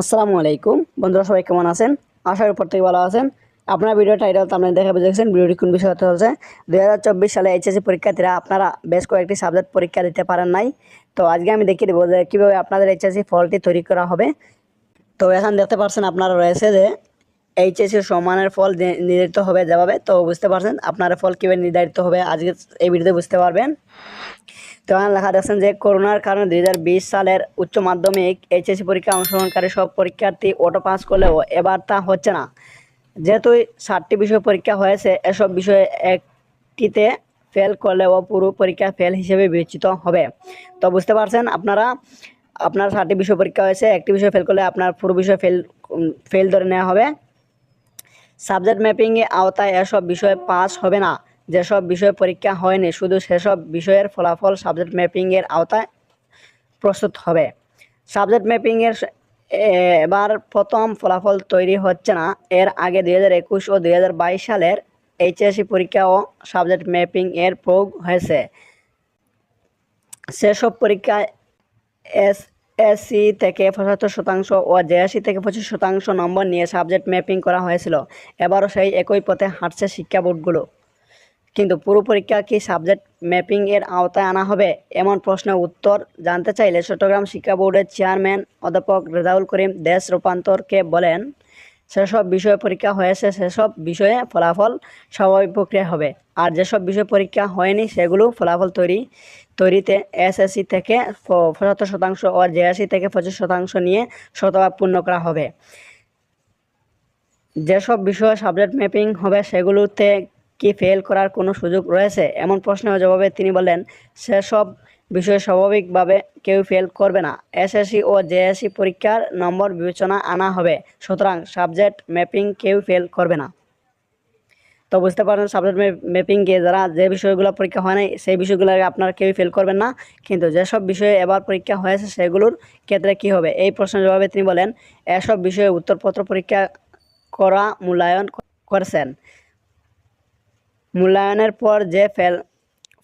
আসসালামু আলাইকুম। বন্ধুরা, সবাই কেমন আছেন? আশা করি প্রত্যেকে ভালো আছেন। আপনার ভিডিও টাইটেল আপনারা দেখে বুঝেছেন, ভিডিওটি কোন বিষয়ে হচ্ছে দুই হাজার চব্বিশ সালে এইচএসসি পরীক্ষার্থীরা আপনারা বেশ কয়েকটি সাবজেক্ট পরীক্ষা দিতে পারেন নাই। তো আজকে আমি দেখিয়ে দেবো যে কীভাবে আপনাদের এইচএসসি ফলটি তৈরি করা হবে। তো এখন দেখতে পাচ্ছেন আপনারা রয়েছে যে এইচএসসি সমানের ফল নির্ধারিত হবে যেভাবে। তো বুঝতে পারছেন আপনার ফল কীভাবে নির্ধারিত হবে, আজকে এই ভিডিওতে বুঝতে পারবেন। তো এখানে লেখা দেখছেন যে করোনার কারণে দু হাজার বিশ সালের উচ্চ মাধ্যমিক এইচএসসি পরীক্ষা অংশগ্রহণকারী সব পরীক্ষার্থী অটো পাস করলেও এবার তা হচ্ছে না। যেহেতু ষাটটি বিষয় পরীক্ষা হয়েছে, এসব বিষয়ে একটিতে ফেল করলেও পুরো পরীক্ষা ফেল হিসেবে বিবেচিত হবে। তো বুঝতে পারছেন আপনারা? আপনার ষাটটি বিষয় পরীক্ষা হয়েছে, একটি বিষয় ফেল করলে আপনার পুরো বিষয় ফেল ফেল ধরে নেওয়া হবে। সাবজেক্ট ম্যাপিংয়ে আওতায় এসব বিষয়ে পাস হবে না। যেসব বিষয় পরীক্ষা হয়নি, শুধু সেসব বিষয়ের ফলাফল সাবজেক্ট ম্যাপিংয়ের আওতায় প্রস্তুত হবে। সাবজেক্ট ম্যাপিংয়ের এবার প্রথম ফলাফল তৈরি হচ্ছে না। এর আগে দুই হাজার একুশ ও দুই হাজার বাইশ সালের এইচএসসি পরীক্ষা ও সাবজেক্ট ম্যাপিং এর প্রয়োগ হয়েছে। সেসব পরীক্ষায় এস এসসি থেকে পঁচাত্তর শতাংশ ও জেএসসি থেকে পঁচিশ শতাংশ নম্বর নিয়ে সাবজেক্ট ম্যাপিং করা হয়েছিল। এবারও সেই একই পথে হাঁটছে শিক্ষা বোর্ডগুলো। কিন্তু পুরো পরীক্ষা কি সাবজেক্ট ম্যাপিং এর আওতায় আনা হবে? এমন প্রশ্নের উত্তর জানতে চাইলে চট্টগ্রাম শিক্ষা বোর্ডের চেয়ারম্যান অধ্যাপক রেজাউল করিম দেশ রূপান্তরকে বলেন, সেসব বিষয়ে পরীক্ষা হয়েছে, সেসব বিষয়ে ফলাফল স্বাভাবিক প্রক্রিয়া হবে। আর যেসব বিষয় পরীক্ষা হয়নি, সেগুলো ফলাফল তৈরি, তৈরিতে এসএসসি থেকে পঁচাত্তর শতাংশ ও জেএসসি থেকে পঁচিশ শতাংশ নিয়ে শতভাগ পূর্ণ করা হবে। যেসব বিষয়ে সাবজেক্ট ম্যাপিং হবে, সেগুলোতে কি ফেল করার কোনো সুযোগ রয়েছে? এমন প্রশ্নের জবাবে তিনি বলেন সেসব বিষয়ে স্বাভাবিকভাবে কেউ ফেল করবে না। এসএসসি ও জেএসসি পরীক্ষার নম্বর বিবেচনা আনা হবে। সুতরাং সাবজেক্ট ম্যাপিং কেউ ফেল করবে না। তো বুঝতে পারেন সাবজেক্ট ম্যাপিংকে যারা যে বিষয়গুলো পরীক্ষা হয় নাই, সেই বিষয়গুলো আপনারা কেউ ফেল করবেন না। কিন্তু যেসব বিষয়ে এবার পরীক্ষা হয়েছে, সেগুলোর ক্ষেত্রে কি হবে? এই প্রশ্নের জবাবে তিনি বলেন, এসব বিষয়ে উত্তরপত্র পরীক্ষা করা, মূল্যায়ন করেছেন। মূল্যায়নের পর যে ফেল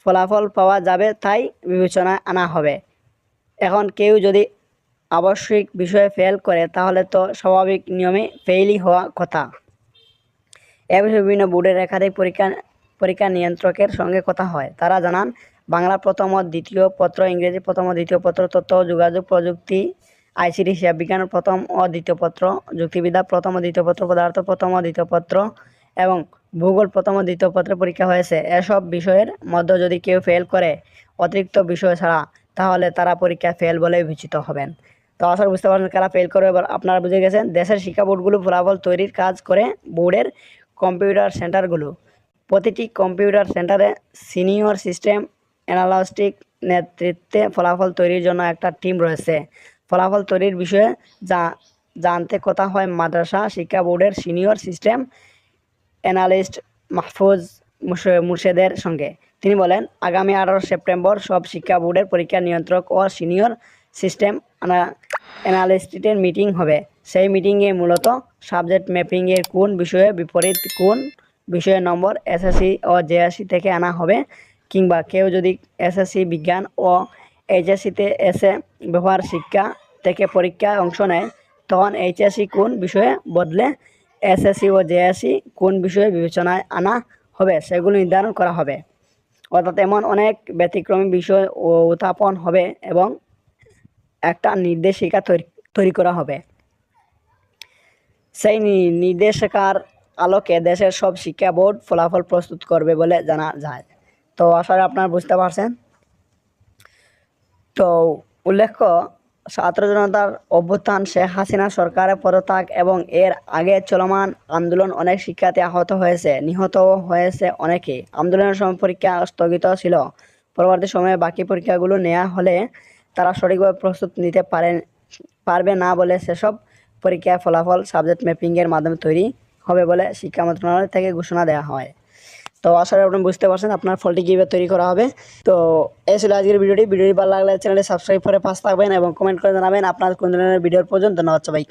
ফলাফল পাওয়া যাবে তাই বিবেচনায় আনা হবে। এখন কেউ যদি আবশ্যিক বিষয়ে ফেল করে, তাহলে তো স্বাভাবিক নিয়মে ফেইলই হওয়া কথা। এ বিষয়ে বিভিন্ন বোর্ডের একাধিক পরীক্ষা পরীক্ষা নিয়ন্ত্রকের সঙ্গে কথা হয়। তারা জানান, বাংলা প্রথম ও দ্বিতীয় পত্র, ইংরেজি প্রথম ও দ্বিতীয় পত্র, তথ্য যোগাযোগ প্রযুক্তি, আইসিটি হিসাব বিজ্ঞান প্রথম ও দ্বিতীয় পত্র, যুক্তিবিদ্যা প্রথম ও দ্বিতীয় পত্র, পদার্থ প্রথম ও দ্বিতীয় পত্র এবং ভূগোল প্রথম ও দ্বিতীয় পত্রে পরীক্ষা হয়েছে। এসব বিষয়ের মধ্যে যদি কেউ ফেল করে অতিরিক্ত বিষয় ছাড়া, তাহলে তারা পরীক্ষা ফেল বলে বিবেচিত হবেন। তো আশা বুঝতে পারছেন কারা ফেল করবে, এবার আপনারা বুঝে গেছেন দেশের শিক্ষা বোর্ডগুলো ফলাফল তৈরির কাজ করে বোর্ডের কম্পিউটার সেন্টারগুলো প্রতিটি কম্পিউটার সেন্টারে সিনিয়র সিস্টেম অ্যানালাস্টিক নেতৃত্বে ফলাফল তৈরির জন্য একটা টিম রয়েছে। ফলাফল তৈরির বিষয়ে যা, জানতে কথা হয় মাদ্রাসা শিক্ষা বোর্ডের সিনিয়র সিস্টেম অ্যানালিস্ট মাহফুজ মুর্শে- মুর্শেদের সঙ্গে। তিনি বলেন, আগামী আঠারো সেপ্টেম্বর সব শিক্ষা বোর্ডের পরীক্ষা নিয়ন্ত্রক ও সিনিয়র সিস্টেম অ্যানালিস্টের মিটিং হবে। সেই মিটিংয়ে মূলত সাবজেক্ট ম্যাপিংয়ের কোন বিষয়ে বিপরীত, কোন বিষয়ের নম্বর এসএসসি ও জেএসসি থেকে আনা হবে, কিংবা কেউ যদি এসএসসি বিজ্ঞান ও এইচএসসিতে এসে ব্যবহার শিক্ষা থেকে পরীক্ষায় অংশ নেয়, তখন এইচএসসি কোন বিষয়ে বদলে এসএসসি ও জেএসসি কোন বিষয়ে বিবেচনায় আনা হবে সেগুলো নির্ধারণ করা হবে। অর্থাৎ এমন অনেক ব্যতিক্রমী বিষয় ও উত্থাপন হবে এবং একটা নির্দেশিকা তৈরি করা হবে। সেই নির্দেশিকার আলোকে দেশের সব শিক্ষা বোর্ড ফলাফল প্রস্তুত করবে বলে জানা যায়। তো আসলে আপনারা বুঝতে পারছেন। তো উল্লেখ্য ছাত্র জনতার অভ্যুত্থান শেখ হাসিনা সরকারের পদত্যাগ এবং এর আগে চলমান আন্দোলন অনেক শিক্ষার্থী আহত হয়েছে, নিহত হয়েছে অনেকে। আন্দোলনের সময় পরীক্ষা স্থগিত ছিল। পরবর্তী সময়ে বাকি পরীক্ষাগুলো নেওয়া হলে তারা সঠিকভাবে প্রস্তুত নিতে পারেন, পারবে না বলে সেসব পরীক্ষার ফলাফল সাবজেক্ট ম্যাপিংয়ের মাধ্যমে তৈরি হবে বলে শিক্ষা মন্ত্রণালয় থেকে ঘোষণা দেওয়া হয়। তো আশা করি আপনি বুঝতে পারছেন, আপনার ফলটি কীভাবে তৈরি করা হবে। তো এই ছিল আজকের ভিডিওটি। ভিডিওটি ভালো লাগলে চ্যানেলটি সাবস্ক্রাইব করে পাশ থাকবেন এবং কমেন্ট করে জানাবেন আপনার কোন ধরনের ভিডিওর প্রয়োজন। ধন্যবাদ সবাইকে।